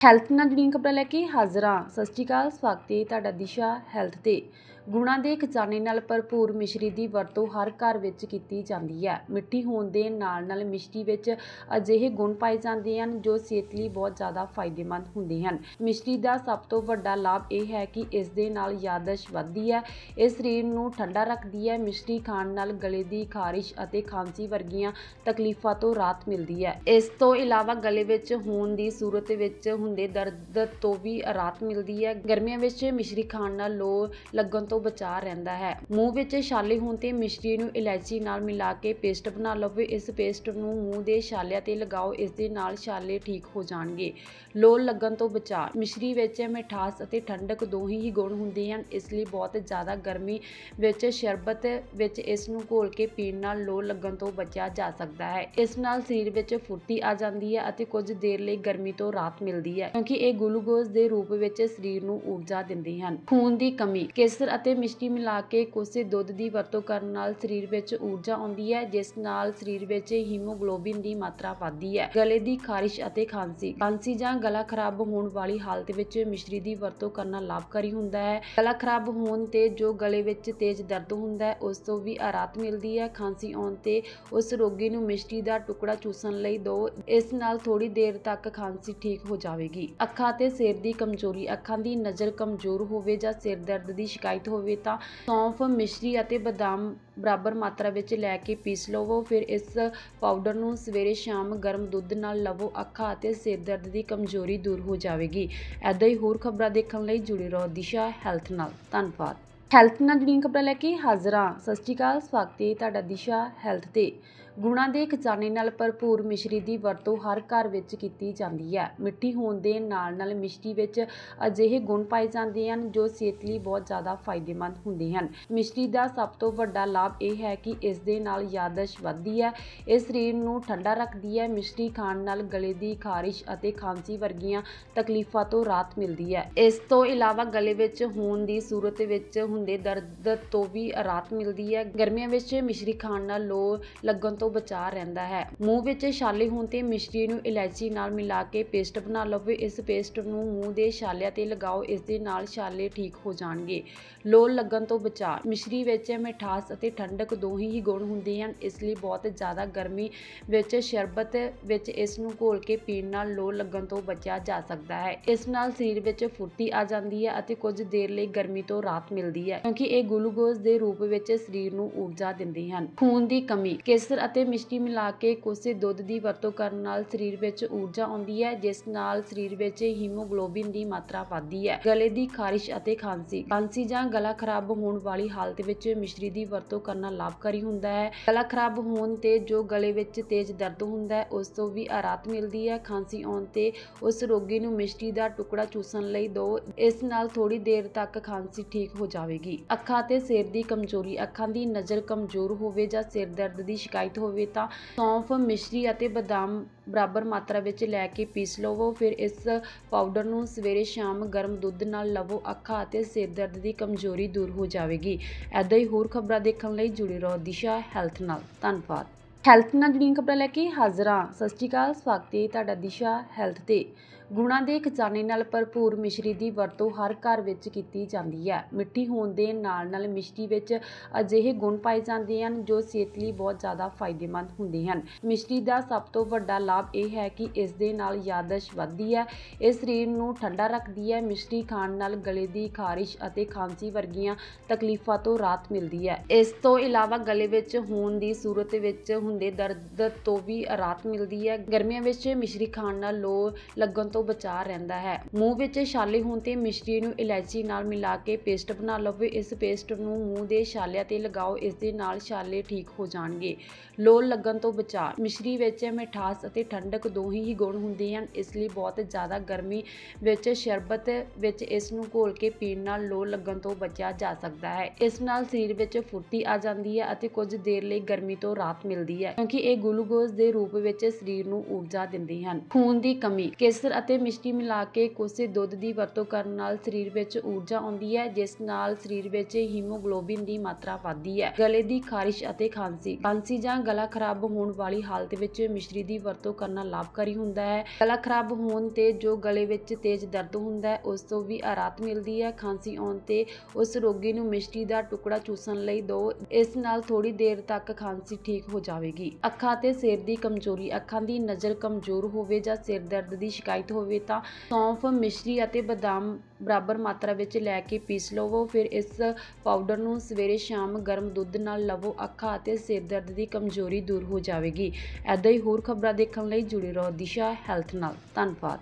Health ਨਾਲ ਜੁੜੀਆਂ ਖਬਰਾਂ ਲੈ ਕੇ ਹਾਜ਼ਰ ਹਾਂ। ਸਤਿ ਸ਼੍ਰੀ ਅਕਾਲ, ਸਵਾਗਤ ਹੈ ਤੁਹਾਡਾ ਦਿਸ਼ਾ ਹੈਲਥ ਤੇ। ਗੁਣਾਂ ਦੇ ਖਜ਼ਾਨੇ ਨਾਲ ਭਰਪੂਰ ਮਿਸ਼ਰੀ ਦੀ ਵਰਤੋਂ ਹਰ ਘਰ ਵਿੱਚ ਕੀਤੀ ਜਾਂਦੀ ਹੈ। ਮਿੱਠੀ ਹੋਣ ਦੇ ਨਾਲ ਨਾਲ ਮਿਸ਼ਰੀ ਵਿੱਚ ਅਜਿਹੇ ਗੁਣ ਪਾਏ ਜਾਂਦੇ ਹਨ ਜੋ ਸਿਹਤ ਲਈ ਬਹੁਤ ਜ਼ਿਆਦਾ ਫਾਇਦੇਮੰਦ ਹੁੰਦੇ ਹਨ। ਮਿਸ਼ਰੀ ਦਾ ਸਭ ਤੋਂ ਵੱਡਾ ਲਾਭ ਇਹ ਹੈ ਕਿ ਇਸ ਦੇ ਨਾਲ ਯਾਦਸ਼ ਵੱਧਦੀ ਹੈ, ਇਹ ਸਰੀਰ ਨੂੰ ਠੰਡਾ ਰੱਖਦੀ ਹੈ, ਮਿਸ਼ਰੀ ਖਾਣ ਨਾਲ ਗਲੇ ਦੀ ਖਾਰਿਸ਼ ਅਤੇ ਖਾਂਸੀ ਵਰਗੀਆਂ ਤਕਲੀਫਾਂ ਤੋਂ ਰਾਹਤ ਮਿਲਦੀ ਹੈ। ਇਸ ਤੋਂ ਇਲਾਵਾ ਗਲੇ ਵਿੱਚ ਹੋਣ ਦੀ ਸੂਰਤ ਵਿੱਚ ਹੁੰਦੇ ਦਰਦ ਤੋਂ ਵੀ ਰਾਹਤ ਮਿਲਦੀ ਹੈ। ਗਰਮੀਆਂ ਵਿੱਚ ਮਿਸ਼ਰੀ ਖਾਣ ਨਾਲ ਲੋ ਲੱਗਣ ਤੋਂ ਬਚਾ ਰਹਿੰਦਾ ਹੈ। ਮੂੰਹ ਵਿੱਚ ਛਾਲੇ ਹੋਣ ਤੇ ਮਿਸ਼ਰੀ ਨੂੰ ਇਲਾਇਚੀ ਨਾਲ ਮਿਲਾ ਕੇ ਪੇਸਟ ਬਣਾ ਲਵੋ ਇਸ ਪੇਸਟ ਨੂੰ ਮੂੰਹ ਦੇ ਛਾਲਿਆਂ ਤੇ ਲਗਾਓ। ਇਸ ਦੇ ਨਾਲ ਛਾਲੇ ਠੀਕ ਹੋ ਜਾਣਗੇ। ਲੋ ਲੱਗਣ ਤੋਂ ਬਚਾ। ਮਿਸ਼ਰੀ ਵਿੱਚ ਮਿਠਾਸ ਅਤੇ ਠੰਡਕ ਦੋਹੀ ਹੀ ਗੁਣ ਹੁੰਦੇ ਹਨ। ਇਸ ਲਈ ਬਹੁਤ ਜ਼ਿਆਦਾ ਗਰਮੀ ਵਿੱਚ ਸ਼ਰਬਤ ਵਿੱਚ ਇਸ ਨੂੰ ਘੋਲ ਕੇ ਪੀਣ ਨਾਲ ਲੋ ਲੱਗਣ ਤੋਂ ਬਚਿਆ ਜਾ ਸਕਦਾ ਹੈ। ਇਸ ਨਾਲ ਸਰੀਰ ਵਿੱਚ ਫੁਰਤੀ ਆ ਜਾਂਦੀ ਹੈ ਅਤੇ ਕੁਝ ਦੇਰ ਲਈ ਗਰਮੀ ਤੋਂ ਰਾਹਤ ਮਿਲਦੀ ਹੈ। ਕਿਉਂਕਿ ਇਹ ਗਲੂਕੋਜ਼ ਦੇ ਰੂਪ ਵਿੱਚ ਸਰੀਰ ਨੂੰ ਊਰਜਾ ਦਿੰਦੇ ਹਨ। ਖੂਨ ਦੀ ਕਮੀ। ਕੇਸਰ ਅਤੇ ਮਿਸ਼ਰੀ ਮਿਲਾ ਕੇ ਕੋਸੇ ਦੁੱਧ ਦੀ ਵਰਤੋਂ ਕਰਨ ਨਾਲ ਸਰੀਰ ਵਿੱਚ ਊਰਜਾ ਆਉਂਦੀ ਹੈ, ਜਿਸ ਨਾਲ ਸਰੀਰ ਵਿੱਚ ਹੀਮੋਗਲੋਬਿਨ ਦੀ ਮਾਤਰਾ ਵੱਧਦੀ ਹੈ। ਗਲੇ ਦੀ ਖਾਰਿਸ਼ ਅਤੇ ਖਾਂਸੀ। ਖਾਂਸੀ ਜਾਂ ਗਲਾ ਖਰਾਬ ਹੋਣ ਵਾਲੀ ਹਾਲਤ ਵਿੱਚ ਮਿਸ਼ਰੀ ਦੀ ਵਰਤੋਂ ਕਰਨਾ ਲਾਭਕਾਰੀ ਹੁੰਦਾ ਹੈ। ਗਲਾ ਖਰਾਬ ਹੋਣ ਤੇ ਜੋ ਗਲੇ ਵਿੱਚ ਤੇਜ਼ ਦਰਦ ਹੁੰਦਾ ਹੈ, ਉਸ ਤੋਂ ਵੀ ਆਰਾਤ ਮਿਲਦੀ ਹੈ। ਖਾਂਸੀ ਆਉਣ ਤੇ ਉਸ ਰੋਗੀ ਨੂੰ ਮਿਸ਼ਰੀ ਦਾ ਟੁਕੜਾ ਚੂਸਣ ਲਈ ਦਿਓ ਇਸ ਨਾਲ ਥੋੜੀ ਦੇਰ ਤੱਕ ਖਾਂਸੀ ਠੀਕ ਹੋ ਜਾਵੇਗੀ। ਅੱਖਾਂ ਤੇ ਸਿਰ ਦੀ ਕਮਜ਼ੋਰੀ। ਅੱਖਾਂ ਦੀ ਨਜ਼ਰ ਕਮਜ਼ੋਰ ਹੋਵੇ ਜਾਂ ਸਿਰ ਦਰਦ ਦੀ ਸ਼ਿਕਾਇਤ ਹੋਵੇ ਤਾਂ ਸੌਂਫ, ਮਿਸ਼ਰੀ ਅਤੇ ਬਦਾਮ ਬਰਾਬਰ ਮਾਤਰਾ ਵਿੱਚ ਲੈ ਕੇ ਪੀਸ ਲਵੋ। ਫਿਰ ਇਸ ਪਾਊਡਰ ਨੂੰ ਸਵੇਰੇ ਸ਼ਾਮ ਗਰਮ ਦੁੱਧ ਨਾਲ ਲਵੋ। ਅੱਖਾਂ ਅਤੇ ਸਿਰ ਦਰਦ ਦੀ ਕਮਜ਼ੋਰੀ ਦੂਰ ਹੋ ਜਾਵੇਗੀ। ਐਦਾਂ ਹੀ ਹੋਰ ਖਬਰਾਂ ਦੇਖਣ ਲਈ ਜੁੜੇ ਰਹੋ ਦਿਸ਼ਾ ਹੈਲਥ ਨਾਲ। ਧੰਨਵਾਦ। ਹੈਲਥ ਨਾਲ ਜੁੜੀਆਂ ਖਬਰਾਂ ਲੈ ਕੇ ਹਾਜ਼ਰ। ਹਾਂ ਸਤਿ ਸ਼੍ਰੀ ਅਕਾਲ, ਸਵਾਗਤ ਹੈ ਤੁਹਾਡਾ ਦਿਸ਼ਾ ਹੈਲਥ ਤੇ। ਗੁਣਾਂ ਦੇ ਖਜ਼ਾਨੇ ਨਾਲ ਭਰਪੂਰ ਮਿਸ਼ਰੀ ਦੀ ਵਰਤੋਂ ਹਰ ਘਰ ਵਿੱਚ ਕੀਤੀ ਜਾਂਦੀ ਹੈ। ਮਿੱਠੀ ਹੋਣ ਦੇ ਨਾਲ ਨਾਲ ਮਿਸ਼ਰੀ ਵਿੱਚ ਅਜਿਹੇ ਗੁਣ ਪਾਏ ਜਾਂਦੇ ਹਨ ਜੋ ਸਿਹਤ ਲਈ ਬਹੁਤ ਜ਼ਿਆਦਾ ਫਾਇਦੇਮੰਦ ਹੁੰਦੇ ਹਨ। ਮਿਸ਼ਰੀ ਦਾ ਸਭ ਤੋਂ ਵੱਡਾ ਲਾਭ ਇਹ ਹੈ ਕਿ ਇਸ ਦੇ ਨਾਲ ਯਾਦਸ਼ ਵੱਧਦੀ ਹੈ, ਇਹ ਸਰੀਰ ਨੂੰ ਠੰਡਾ ਰੱਖਦੀ ਹੈ, ਮਿਸ਼ਰੀ ਖਾਣ ਨਾਲ ਗਲੇ ਦੀ ਖਾਰਿਸ਼ ਅਤੇ ਖਾਂਸੀ ਵਰਗੀਆਂ ਤਕਲੀਫਾਂ ਤੋਂ ਰਾਹਤ ਮਿਲਦੀ ਹੈ। ਇਸ ਤੋਂ ਇਲਾਵਾ ਗਲੇ ਵਿੱਚ ਹੋਣ ਦੀ ਸੂਰਤ ਵਿੱਚ ਦੇ ਦਰਦ ਤੋਂ ਵੀ ਰਾਹਤ ਮਿਲਦੀ ਹੈ। ਗਰਮੀਆਂ ਵਿੱਚ ਮਿਸ਼ਰੀ ਖਾਣ ਨਾਲ ਲੋ ਲੱਗਣ ਤੋਂ ਬਚਾ ਰਹਿੰਦਾ ਹੈ। ਮੂੰਹ ਵਿੱਚ ਛਾਲੇ ਹੋਣ ਤੇ ਮਿਸ਼ਰੀ ਨੂੰ ਇਲਾਇਚੀ ਨਾਲ ਮਿਲਾ ਕੇ ਪੇਸਟ ਬਣਾ ਲਵੋ ਇਸ ਪੇਸਟ ਨੂੰ ਮੂੰਹ ਦੇ ਛਾਲਿਆਂ ਤੇ ਲਗਾਓ। ਇਸ ਦੇ ਨਾਲ ਛਾਲੇ ਠੀਕ ਹੋ ਜਾਣਗੇ। ਲੋ ਲੱਗਣ ਤੋਂ ਬਚਾ ਮਿਸ਼ਰੀ ਵਿੱਚ ਮਿਠਾਸ ਅਤੇ ਠੰਡਕ ਦੋਹੀ ਹੀ ਗੁਣ ਹੁੰਦੇ ਹਨ। ਇਸ ਲਈ ਬਹੁਤ ਜ਼ਿਆਦਾ ਗਰਮੀ ਵਿੱਚ ਸ਼ਰਬਤ ਵਿੱਚ ਇਸ ਨੂੰ ਘੋਲ ਕੇ ਪੀਣ ਨਾਲ ਲੋ ਲੱਗਣ ਤੋਂ ਬਚਿਆ ਜਾ ਸਕਦਾ ਹੈ। ਇਸ ਨਾਲ ਸਰੀਰ ਵਿੱਚ ਫੁਰਤੀ ਆ ਜਾਂਦੀ ਹੈ ਅਤੇ ਕੁਝ ਦੇਰ ਲਈ ਗਰਮੀ ਤੋਂ ਰਾਹਤ ਮਿਲਦੀ ਹੈ। ਕਿਉਂਕਿ ਇਹ ਗਲੂਕੋਜ਼ ਦੇ ਰੂਪ ਵਿੱਚ ਸਰੀਰ ਨੂੰ ਊਰਜਾ ਦਿੰਦੇ ਹਨ। ਖੂਨ ਦੀ ਕਮੀ, ਕੇਸਰ ਅਤੇ ਮਿਸ਼ਰੀ ਮਿਲਾ ਕੇ ਕੋਸੇ ਦੁੱਧ ਦੀ ਵਰਤੋਂ ਕਰਨ ਨਾਲ ਸਰੀਰ ਵਿੱਚ ਊਰਜਾ ਆਉਂਦੀ ਹੈ, ਜਿਸ ਨਾਲ ਸਰੀਰ ਵਿੱਚ ਹੀਮੋਗਲੋਬਿਨ ਦੀ ਮਾਤਰਾ ਵੱਧਦੀ ਹੈ। ਗਲੇ ਦੀ ਖਾਰਿਸ਼ ਅਤੇ ਖਾਂਸੀ ਖਾਂਸੀ ਜਾਂ ਗਲਾ ਖਰਾਬ ਹੋਣ ਵਾਲੀ ਹਾਲਤ ਵਿੱਚ ਮਿਸ਼ਰੀ ਦੀ ਵਰਤੋਂ ਕਰਨਾ ਲਾਭਕਾਰੀ ਹੁੰਦਾ ਹੈ। ਗਲਾ ਖਰਾਬ ਹੋਣ ਤੇ ਜੋ ਗਲੇ ਵਿੱਚ ਤੇਜ਼ ਦਰਦ ਹੁੰਦਾ ਹੈ, ਉਸ ਤੋਂ ਵੀ ਆਰਾਤ ਮਿਲਦੀ ਹੈ। ਖਾਂਸੀ ਆਉਣ ਤੇ ਉਸ ਰੋਗੀ ਨੂੰ ਮਿਸ਼ਰੀ ਦਾ ਟੁਕੜਾ ਚੂਸਣ ਲਈ ਦਿਓ ਇਸ ਨਾਲ ਥੋੜੀ ਦੇਰ ਤੱਕ ਖਾਂਸੀ ਠੀਕ ਹੋ ਜਾਵੇਗੀ। ਅੱਖਾਂ ਤੇ ਸਿਰ ਦੀ ਕਮਜ਼ੋਰੀ, ਅੱਖਾਂ ਦੀ ਨਜ਼ਰ ਕਮਜ਼ੋਰ ਹੋਵੇ ਜਾਂ ਸਿਰ ਦਰਦ ਦੀ ਸ਼ਿਕਾਇਤ ਹੋਵੇ ਤਾਂ ਸੌਂਫ, ਮਿਸ਼ਰੀ ਅਤੇ ਬਦਾਮ ਬਰਾਬਰ ਮਾਤਰਾ ਵਿੱਚ ਲੈ ਕੇ ਪੀਸ ਲਵੋ। ਫਿਰ ਇਸ ਪਾਊਡਰ ਨੂੰ ਸਵੇਰੇ ਸ਼ਾਮ ਗਰਮ ਦੁੱਧ ਨਾਲ ਲਵੋ। ਅੱਖਾਂ ਅਤੇ ਸਿਰ ਦਰਦ ਦੀ ਕਮਜ਼ੋਰੀ ਦੂਰ ਹੋ ਜਾਵੇਗੀ। ਐਦਾਂ ਹੀ ਹੋਰ ਖਬਰਾਂ ਦੇਖਣ ਲਈ ਜੁੜੇ ਰਹੋ ਦਿਸ਼ਾ ਹੈਲਥ ਨਾਲ। ਧੰਨਵਾਦ। ਹੈਲਥ ਨਾਲ ਜੁੜੀਆਂ ਖਬਰਾਂ ਲੈ ਕੇ ਹਾਜ਼ਰ ਹਾਂ। ਸਤਿ ਸ਼੍ਰੀ ਅਕਾਲ। ਸਵਾਗਤ ਹੈ ਤੁਹਾਡਾ ਦਿਸ਼ਾ ਹੈਲਥ ਤੇ। ਗੁਣਾਂ ਦੇ ਖਜ਼ਾਨੇ ਨਾਲ ਭਰਪੂਰ ਮਿਸ਼ਰੀ ਦੀ ਵਰਤੋਂ ਹਰ ਘਰ ਵਿੱਚ ਕੀਤੀ ਜਾਂਦੀ ਹੈ। ਮਿੱਠੀ ਹੋਣ ਦੇ ਨਾਲ ਨਾਲ ਮਿਸ਼ਰੀ ਵਿੱਚ ਅਜਿਹੇ ਗੁਣ ਪਾਏ ਜਾਂਦੇ ਹਨ ਜੋ ਸਿਹਤ ਲਈ ਬਹੁਤ ਜ਼ਿਆਦਾ ਫਾਇਦੇਮੰਦ ਹੁੰਦੇ ਹਨ। ਮਿਸ਼ਰੀ ਦਾ ਸਭ ਤੋਂ ਵੱਡਾ ਲਾਭ ਇਹ ਹੈ ਕਿ ਇਸ ਦੇ ਨਾਲ ਯਾਦਸ਼ ਵੱਧਦੀ ਹੈ। ਇਹ ਸਰੀਰ ਨੂੰ ਠੰਡਾ ਰੱਖਦੀ ਹੈ। ਮਿਸ਼ਰੀ ਖਾਣ ਨਾਲ ਗਲੇ ਦੀ ਖਾਰਿਸ਼ ਅਤੇ ਖਾਂਸੀ ਵਰਗੀਆਂ ਤਕਲੀਫਾਂ ਤੋਂ ਰਾਹਤ ਮਿਲਦੀ ਹੈ। ਇਸ ਤੋਂ ਇਲਾਵਾ ਗਲੇ ਵਿੱਚ ਹੋਣ ਦੀ ਸੂਰਤ ਵਿੱਚ ਹੁੰਦੇ ਦਰਦ ਤੋਂ ਵੀ ਰਾਹਤ ਮਿਲਦੀ ਹੈ। ਗਰਮੀਆਂ ਵਿੱਚ ਮਿਸ਼ਰੀ ਖਾਣ ਨਾਲ ਲੋ ਲੱਗਣ ਤੋਂ ਬਚਾ ਰਹਿੰਦਾ ਹੈ। ਮੂੰਹ ਵਿੱਚ ਛਾਲੇ ਹੋਣ ਤੇ ਮਿਸ਼ਰੀ ਨੂੰ ਇਲਾਇਚੀ ਨਾਲ ਮਿਲਾ ਕੇ ਪੇਸਟ ਬਣਾ ਲਵੋ ਇਸ ਪੇਸਟ ਨੂੰ ਮੂੰਹ ਦੇ ਛਾਲਿਆਂ ਤੇ ਲਗਾਓ। ਇਸ ਦੇ ਨਾਲ ਛਾਲੇ ਠੀਕ ਹੋ ਜਾਣਗੇ। ਲੋ ਲੱਗਣ ਤੋਂ ਬਚਾ ਮਿਸ਼ਰੀ ਵਿੱਚ ਮਿਠਾਸ ਅਤੇ ਠੰਡਕ ਦੋਹੀ ਹੀ ਗੁਣ ਹੁੰਦੇ ਹਨ। ਇਸ ਲਈ ਬਹੁਤ ਜ਼ਿਆਦਾ ਗਰਮੀ ਵਿੱਚ ਸ਼ਰਬਤ ਵਿੱਚ ਇਸ ਨੂੰ ਘੋਲ ਕੇ ਪੀਣ ਨਾਲ ਲੋ ਲੱਗਣ ਤੋਂ ਬਚਿਆ ਜਾ ਸਕਦਾ ਹੈ। ਇਸ ਨਾਲ ਸਰੀਰ ਵਿੱਚ ਫੁਰਤੀ ਆ ਜਾਂਦੀ ਹੈ ਅਤੇ ਕੁਝ ਦੇਰ ਲਈ ਗਰਮੀ ਤੋਂ ਰਾਹਤ ਮਿਲਦੀ ਹੈ। ਕਿਉਂਕਿ ਇਹ ਗਲੂਕੋਜ਼ ਦੇ ਰੂਪ ਵਿੱਚ ਸਰੀਰ ਨੂੰ ਊਰਜਾ ਦਿੰਦੇ ਹਨ। ਖੂਨ ਦੀ ਕਮੀ। ਕੇਸਰ ਅਤੇ ਅਤੇ ਮਿਸ਼ਰੀ ਮਿਲਾ ਕੇ ਕੋਸੇ ਦੁੱਧ ਦੀ ਵਰਤੋਂ ਕਰਨ ਨਾਲ ਸਰੀਰ ਵਿੱਚ ਊਰਜਾ ਆਉਂਦੀ ਹੈ, ਜਿਸ ਨਾਲ ਸਰੀਰ ਵਿੱਚ ਹੀਮੋਗਲੋਬਿਨ ਦੀ ਮਾਤਰਾ ਵੱਧਦੀ ਹੈ। ਗਲੇ ਦੀ ਖਾਰਿਸ਼ ਅਤੇ ਖਾਂਸੀ ਖਾਂਸੀ ਜਾਂ ਗਲਾ ਖਰਾਬ ਹੋਣ ਵਾਲੀ ਹਾਲਤ ਵਿੱਚ ਮਿਸ਼ਰੀ ਦੀ ਵਰਤੋਂ ਕਰਨਾ ਲਾਭਕਾਰੀ ਹੁੰਦਾ ਹੈ। ਗਲਾ ਖਰਾਬ ਹੋਣ ਤੇ ਜੋ ਗਲੇ ਵਿੱਚ ਤੇਜ਼ ਦਰਦ ਹੁੰਦਾ ਹੈ, ਉਸ ਤੋਂ ਵੀ ਆਰਾਤ ਮਿਲਦੀ ਹੈ। ਖਾਂਸੀ ਆਉਣ ਤੇ ਉਸ ਰੋਗੀ ਨੂੰ ਮਿਸ਼ਰੀ ਦਾ ਟੁਕੜਾ ਚੂਸਣ ਲਈ ਦਿਓ ਇਸ ਨਾਲ ਥੋੜੀ ਦੇਰ ਤੱਕ ਖਾਂਸੀ ਠੀਕ ਹੋ ਜਾਵੇਗੀ। ਅੱਖਾਂ ਤੇ ਸਿਰ ਦੀ ਕਮਜ਼ੋਰੀ, ਅੱਖਾਂ ਦੀ ਨਜ਼ਰ ਕਮਜ਼ੋਰ ਹੋਵੇ ਜਾਂ ਸਿਰ ਦਰਦ ਦੀ ਸ਼ਿਕਾਇਤ ਹੋਵੇ ਤਾਂ ਸੌਂਫ, ਮਿਸ਼ਰੀ ਅਤੇ ਬਦਾਮ ਬਰਾਬਰ ਮਾਤਰਾ ਵਿੱਚ ਲੈ ਕੇ ਪੀਸ ਲਵੋ। ਫਿਰ ਇਸ ਪਾਊਡਰ ਨੂੰ ਸਵੇਰੇ ਸ਼ਾਮ ਗਰਮ ਦੁੱਧ ਨਾਲ ਲਵੋ। ਅੱਖਾਂ ਅਤੇ ਸਿਰ ਦਰਦ ਦੀ ਕਮਜ਼ੋਰੀ ਦੂਰ ਹੋ ਜਾਵੇਗੀ। ਐਦਾਂ ਹੀ ਹੋਰ ਖਬਰਾਂ ਦੇਖਣ ਲਈ ਜੁੜੇ ਰਹੋ ਦਿਸ਼ਾ ਹੈਲਥ ਨਾਲ। ਧੰਨਵਾਦ।